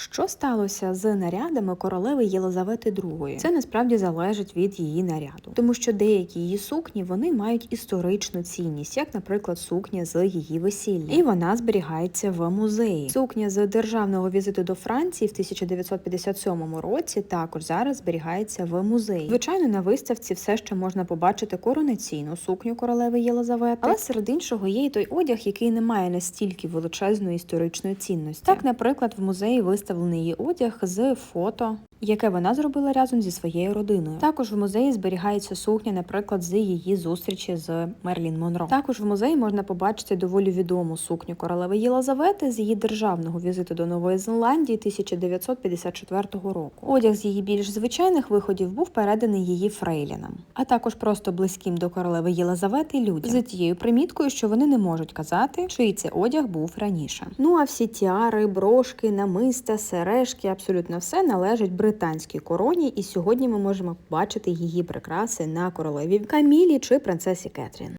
Що сталося з нарядами королеви Єлизавети II? Це насправді залежить від її наряду, тому що деякі її сукні вони мають історичну цінність, як, наприклад, сукня з її весілля, і вона зберігається в музеї. Сукня з державного візиту до Франції в 1957 році також зараз зберігається в музеї. Звичайно, на виставці все ще можна побачити коронаційну сукню королеви Єлизавети, але серед іншого є і той одяг, який не має настільки величезної історичної цінності. Так, наприклад, в музеї виставлений її одяг з фото. Яке вона зробила разом зі своєю родиною. Також в музеї зберігається сукня, наприклад, з її зустрічі з Мерлін Монро. Також в музеї можна побачити доволі відому сукню королеви Єлизавети з її державного візиту до Нової Зеландії 1954 року. Одяг з її більш звичайних виходів був переданий її фрейлінам, а також просто близьким до королеви Єлизавети людям з тією приміткою, що вони не можуть казати, чий це одяг був раніше. Ну а всі тіари, брошки, намиста, сережки, абсолютно все належить британській короні, і сьогодні ми можемо побачити її прикраси на королеві Камілі чи принцесі Кетрін.